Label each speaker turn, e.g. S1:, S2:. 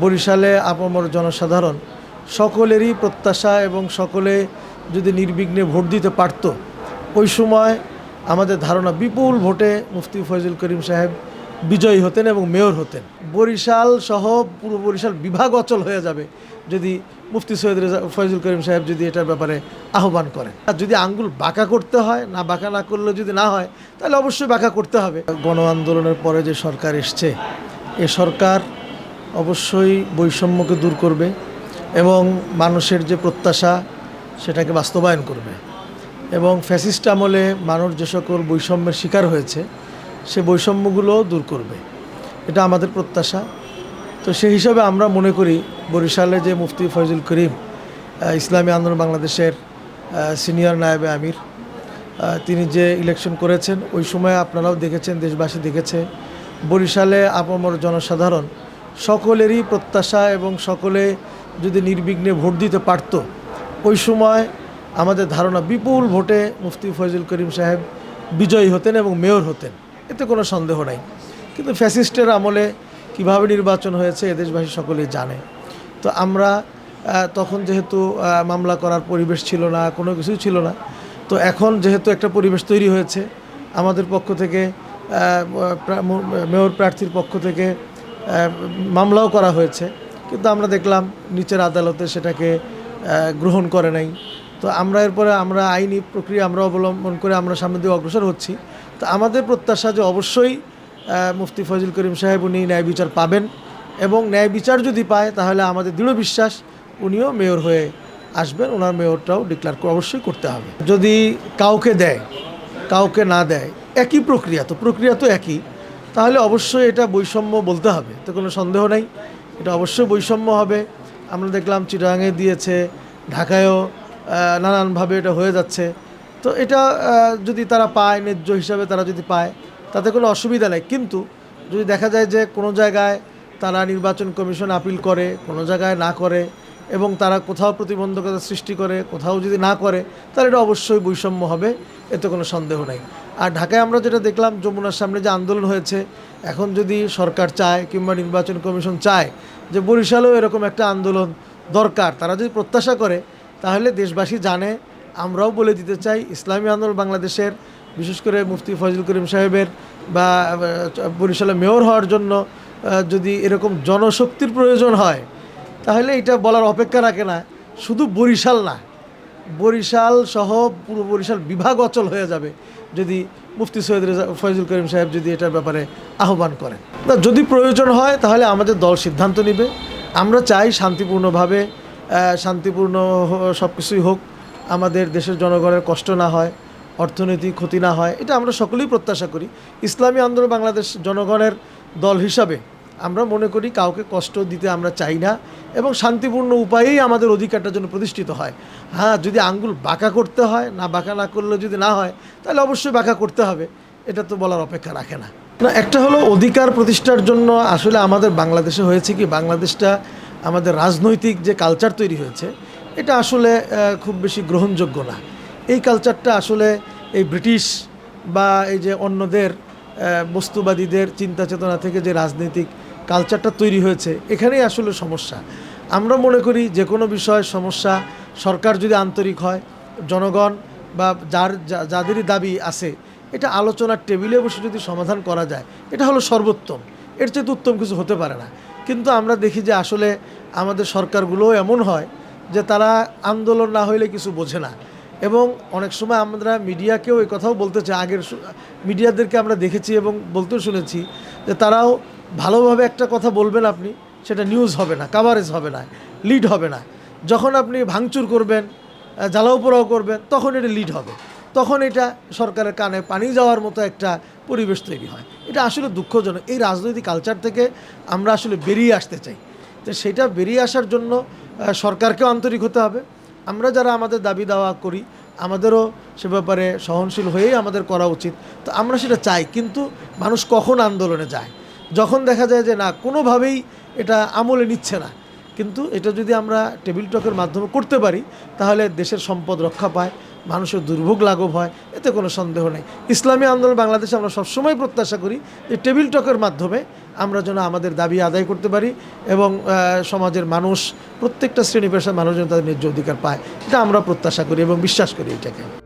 S1: বরিশালে আপামর জনসাধারণ সকলেরই প্রত্যাশা এবং সকলে যদি নির্বিঘ্নে ভোট দিতে পারত, ওই সময় আমাদের ধারণা বিপুল ভোটে মুফতি ফয়জুল করিম সাহেব বিজয়ী হতেন এবং মেয়র হতেন। বরিশাল সহ পুরো বরিশাল বিভাগ অচল হয়ে যাবে যদি মুফতি সৈয়দ রেজা, ফয়জুল করিম সাহেব যদি এটার ব্যাপারে আহ্বান করেন। আর যদি আঙ্গুল বাঁকা করতে হয়, না বাঁকা না করলে যদি না হয়, তাহলে অবশ্যই বাঁকা করতে হবে। গণ আন্দোলনের পরে যে সরকার এসছে, এ সরকার অবশ্যই বৈষম্যকে দূর করবে এবং মানুষের যে প্রত্যাশা সেটাকে বাস্তবায়ন করবে। এবং ফ্যাসিস্ট আমলে মানুষ যে সকল বৈষম্যের শিকার হয়েছে, সে বৈষম্যগুলো দূর করবে। এটা আমাদের প্রত্যাশা। তো সেই হিসাবে আমরা মনে করি বরিশালে যে মুফতি ফয়জুল করিম ইসলামী আন্দোলন বাংলাদেশের সিনিয়র নায়েবে আমির তিনি যে ইলেকশন করেছেন, ওই সময় আপনারাও দেখেছেন, দেশবাসী দেখেছে। বরিশালে আপামর জনসাধারণ সকলেরই প্রত্যাশা এবং সকলে যদি নির্বিঘ্নে ভোট দিতে পারত, ওই সময় আমাদের ধারণা বিপুল ভোটে মুফতি ফয়জুল করিম সাহেব বিজয়ী হতেন এবং মেয়র হতেন। এতে কোনো সন্দেহ নাই। কিন্তু ফ্যাসিস্টের আমলে কীভাবে নির্বাচন হয়েছে এদেশবাসী সকলেই জানে। তো আমরা তখন যেহেতু মামলা করার পরিবেশ ছিল না, কোনো কিছুই ছিল না, তো এখন যেহেতু একটা পরিবেশ তৈরি হয়েছে, আমাদের পক্ষ থেকে মেয়র প্রার্থীর পক্ষ থেকে মামলাও করা হয়েছে। কিন্তু আমরা দেখলাম নিচের আদালতে সেটাকে গ্রহণ করে নাই। তো আমরা এরপরে আমরা আইনি প্রক্রিয়া আমরা অবলম্বন করে আমরা সামনে দিকে অগ্রসর হচ্ছি। তো আমাদের প্রত্যাশা যে অবশ্যই মুফতি ফজল করিম সাহেব উনি ন্যায় বিচার পাবেন এবং ন্যায় বিচার যদি পায় তাহলে আমাদের দৃঢ় বিশ্বাস উনিও মেয়র হয়ে আসবেন, ওনার মেয়রটাও ডিক্লার অবশ্যই করতে হবে। যদি কাউকে দেয়, কাউকে না দেয়, একই প্রক্রিয়া, তো প্রক্রিয়া তো একই। তাহলে অবশ্যই এটা বৈষম্য বলতে হবে, তো কোনো সন্দেহ নেই। এটা অবশ্যই বৈষম্য হবে। আমরা দেখলাম চিটাগাঙে দিয়েছে, ঢাকায়ও নানানভাবে এটা হয়ে যাচ্ছে। তো এটা যদি তারা পায়, ন্যায্য হিসাবে তারা যদি পায়, তাতে কোনো অসুবিধা নেই। কিন্তু যদি দেখা যায় যে কোনো জায়গায় তারা নির্বাচন কমিশন আপিল করে, কোনো জায়গায় না করে, এবং তারা কোথাও প্রতিবন্ধকতা সৃষ্টি করে, কোথাও যদি না করে, তাহলে এটা অবশ্যই বৈষম্য হবে, এতে কোনো সন্দেহ নেই। আর ঢাকায় আমরা যেটা দেখলাম, যমুনার সামনে যে আন্দোলন হয়েছে, এখন যদি সরকার চায় কিংবা নির্বাচন কমিশন চায় যে বরিশালেও এরকম একটা আন্দোলন দরকার, তারা যদি প্রত্যাশা করে, তাহলে দেশবাসী জানে, আমরাও বলে দিতে চাই, ইসলামী আন্দোলন বাংলাদেশের, বিশেষ করে মুফতি ফজল করিম সাহেবের বা বরিশালে মেয়র হওয়ার জন্য যদি এরকম জনশক্তির প্রয়োজন হয়, তাহলে এটা বলার অপেক্ষা রাখে না, শুধু বরিশাল না, বরিশাল সহ পুরো বরিশাল বিভাগ অচল হয়ে যাবে। যদি মুফতি সৈয়দ রেজা, ফয়জুল করিম সাহেব যদি এটার ব্যাপারে আহ্বান করেন। না, যদি প্রয়োজন হয়, তাহলে আমাদের দল সিদ্ধান্ত নেবে। আমরা চাই শান্তিপূর্ণভাবে শান্তিপূর্ণ সব কিছুই হোক, আমাদের দেশের জনগণের কষ্ট না হয়, অর্থনৈতিক ক্ষতি না হয়, এটা আমরা সকলেই প্রত্যাশা করি। ইসলামী আন্দোলন বাংলাদেশ জনগণের দল হিসাবে আমরা মনে করি কাউকে কষ্ট দিতে আমরা চাই না। এবং শান্তিপূর্ণ উপায়েই আমাদের অধিকারটা জন্য প্রতিষ্ঠিত হয়। হ্যাঁ যদি আঙ্গুল বাঁকা করতে হয়, না বাঁকা না করলে যদি না হয়, তাহলে অবশ্যই বাঁকা করতে হবে। এটা তো বলার অপেক্ষা রাখে না। না, একটা হলো অধিকার প্রতিষ্ঠার জন্য আসলে আমাদের বাংলাদেশে হয়েছে কি, বাংলাদেশটা আমাদের রাজনৈতিক যে কালচার তৈরি হয়েছে, এটা আসলে খুব বেশি গ্রহণযোগ্য না। এই কালচারটা আসলে এই ব্রিটিশ বা এই যে অন্যদের বস্তুবাদীদের চিন্তা চেতনা থেকে যে রাজনৈতিক কালচারটা তৈরি হয়েছে, এখানেই আসলে সমস্যা। আমরা মনে করি যে কোনো বিষয়ে সমস্যা সরকার যদি আন্তরিক হয়, জনগণ বা যার যাদেরই দাবি আছে, এটা আলোচনার টেবিলে বসে যদি সমাধান করা যায়, এটা হলো সর্বোত্তম। এর চেয়ে উত্তম কিছু হতে পারে না। কিন্তু আমরা দেখি যে আসলে আমাদের সরকারগুলোও এমন হয় যে তারা আন্দোলন না হইলে কিছু বোঝে না। এবং অনেক সময় আমরা মিডিয়াকেও এই কথাও বলতে চাই, আগের মিডিয়াদেরকে আমরা দেখেছি এবং বলতেও শুনেছি যে তারাও ভালোভাবে একটা কথা বলবেন আপনি সেটা নিউজ হবে না কাভারেজ হবে না লিড হবে না। যখন আপনি ভাঙচুর করবেন জ্বালাও করবেন তখন এটা লিড হবে। তখন এটা সরকারের কানে পানি যাওয়ার মতো একটা পরিবেশ তৈরি হয়। এটা আসলে দুঃখজনক। এই রাজনৈতিক কালচার থেকে আমরা আসলে বেরিয়ে আসতে চাই। তো সেটা বেরিয়ে আসার জন্য আহ, সরকারকেও আন্তরিক হতে হবে। আমরা যারা আমাদের দাবি দাওয়া করি আমাদেরও সে ব্যাপারে সহনশীল হয়েই আমাদের করা উচিত। তো আমরা সেটা চাই কিন্তু মানুষ কখন আন্দোলনে যায়? যখন দেখা যায় যে না, কোনোভাবেই এটা আমলে নিচ্ছে না। কিন্তু এটা যদি আমরা টেবিল টকের মাধ্যমে করতে পারি, তাহলে দেশের সম্পদ রক্ষা পায়, মানুষের দুর্ভোগ লাঘব হয়, এতে কোনো সন্দেহ নেই। ইসলামী আন্দোলন বাংলাদেশে আমরা সবসময় প্রত্যাশা করি যে টেবিল টকের মাধ্যমে আমরা যেন আমাদের দাবি আদায় করতে পারি এবং সমাজের মানুষ, প্রত্যেকটা শ্রেণি পেশার মানুষ যেন তাদের ন্যায্য অধিকার পায়। এটা আমরা প্রত্যাশা করি এবং বিশ্বাস করি এটাকে।